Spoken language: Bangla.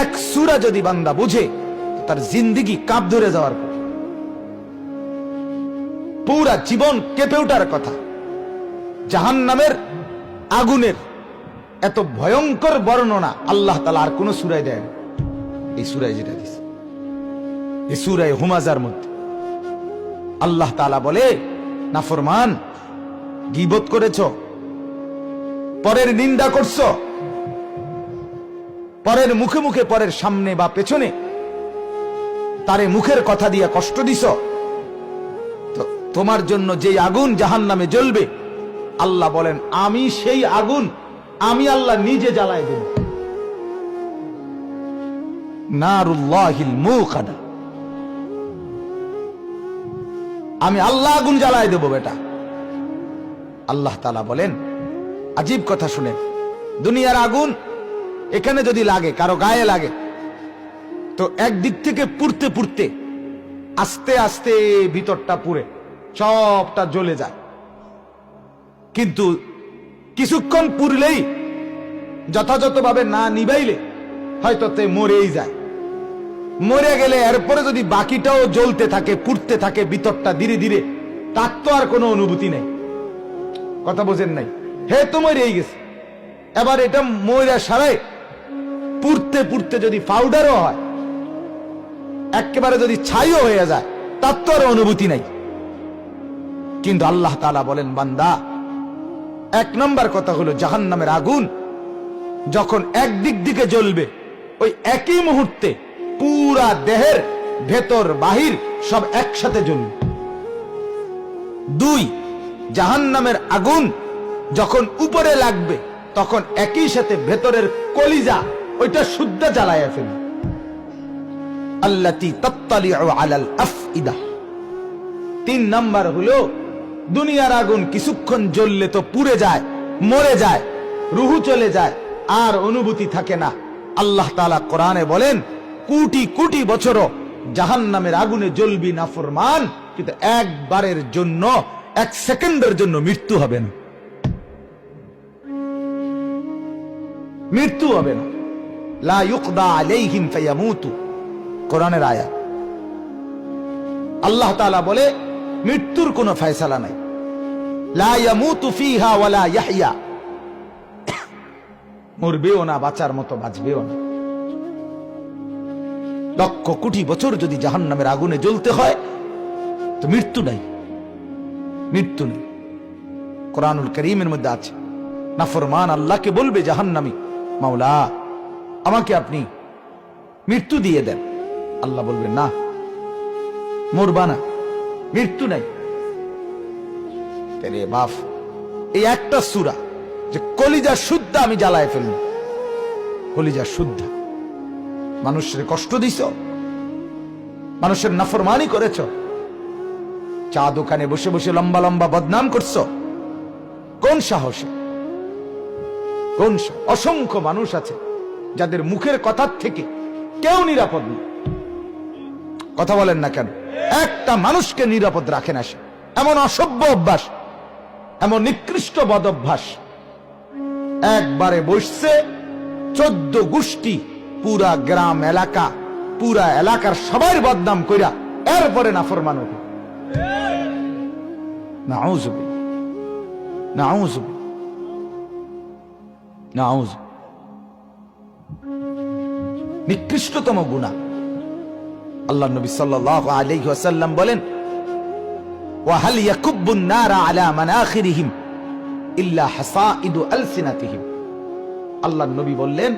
এক সূরা যদি বান্দা বুঝে, তার ধরে যাওয়ার পুরা। জীবন কেঁপে ওঠার কথা। জাহান্নামের আগুনের এত ভয়ঙ্কর বর্ণনা আল্লাহ তালা আর কোন সুরায় দেয় এই সুরায় যেটা দিছে। এই সুরায় হুমাজার মধ্যে। আল্লাহ তালা বলে, নাফরমান, গিবত করেছ পরের নিন্দা করছ? পরের মুখে মুখে পরের সামনে বা পেছনে তারে মুখের কথা দিয়া কষ্ট দিছ? তোমার জন্য যেই আগুন জাহান নামে জ্বলবে, আল্লাহ বলেন, আমি সেই আগুন আমি আল্লাহ নিজে জ্বালাই দেব। আমি আল্লাহ আগুন জ্বালাই দেব বেটা। আল্লাহ তালা বলেন আজীব কথা শুনেন দুনিয়ার আগুন এখানে যদি লাগে, কারও গায়ে লাগে, তো একদিক থেকে পুড়তে পুড়তে, আস্তে আস্তে ভিতরটা পুড়ে, সবটা জ্বলে যায়। কিন্তু কিছুক্ষণ পুরলেই যথাযথভাবে না নিবাইলে, হয়তো তে মরেই যায়। মরে গেলে এরপরে যদি বাকিটাও জ্বলতে থাকে, পুড়তে থাকে, ভিতরটা ধীরে ধীরে, তার তো আর কোনো অনুভূতি নেই। কথা বোঝেন নাই? হে তো মরেই গেছে। এবার এটা ময়রা সারাই পুড়তে পুড়তে যদি পাউডারও হয়, একেবারে যদি ছাইও হয়ে যায়, তার তো আর অনুভূতি নাই। কিন্তু আল্লাহ তালা বলেন, বান্দা, এক নম্বর কথা হলো জাহান নামের আগুন যখন একদিক দিকে জ্বলবে, ওই একই মুহূর্তে পুরা দেহের ভেতর, বাহির সব একসাথে জ্বলবে। দুই জাহান নামের আগুন যখন উপরে লাগবে, তখন একই সাথে ভেতরের কলিজা ওইটা শুদ্ধ জ্বালায় ফেলবে। আল্লাতি আলাল আফইদা। তিন নাম্বার হলো, দুনিয়ার আগুন কিছুক্ষণ জ্বললে তো পুড়ে যায়, মরে যায়, রুহু চলে যায়, আর অনুভূতি থাকে না। আল্লাহ তালা কোরআনে বলেন, কোটি কোটি বছরও জাহান নামের আগুনে জ্বলবি না ফরমান, কিন্তু একবারের জন্য, এক সেকেন্ডের জন্য মৃত্যু হবে না। মৃত্যু হবে না। লা ইউকদা আয়াত। আল্লাহ তাআলা বলে, মৃত্যুর নাই। লা ফিহা ওয়ালা না, বাঁচার মতো বাঁচবেও না। লক্ষ কোটি বছর যদি জাহান্নামের আগুনে জ্বলতে হয়, তো মৃত্যু নাই। মৃত্যু নেই। কোরআনুল করিমের মধ্যে আছে নাফরমান আল্লাহকে বলবে জাহান্নামি মাওলা, আমাকে আপনি মৃত্যু দিয়ে দেন। আল্লাহ বলবেন, না, মরবা না, মৃত্যু নাই। বাপ, এই একটা সুরা যে কলিজা শুদ্ধ আমি জ্বালায় ফেলব। কলিজা শুদ্ধ। মানুষের কষ্ট দিছ? মানুষের নাফরমানি করেছ? চা দোকানে বসে বসে লম্বা লম্বা বদনাম করছ? কোন সাহসে? কোন অসংখ্য মানুষ আছে যাদের মুখের কথার থেকে কেউ নিরাপদ নেই। কথা বলেন না কেন? একটা মানুষকে নিরাপদ রাখে না সে। এমন অসভ্য অভ্যাস, এমন নিকৃষ্ট বদ অভ্যাস। একবারে বসছে চোদ্দ গোষ্ঠী, পুরা গ্রাম, এলাকা, পুরা এলাকার সবাই বদনাম কইরা এরপরে নাফরমান হবে। না নাউজুবিল্লাহ। নিকৃষ্টতম গুণা। আল্লাহ নবী সাল্লাহ আলাইহি ওয়াসাল্লাম বলেন ওয়াহাল আল্লাহ নবী বললেন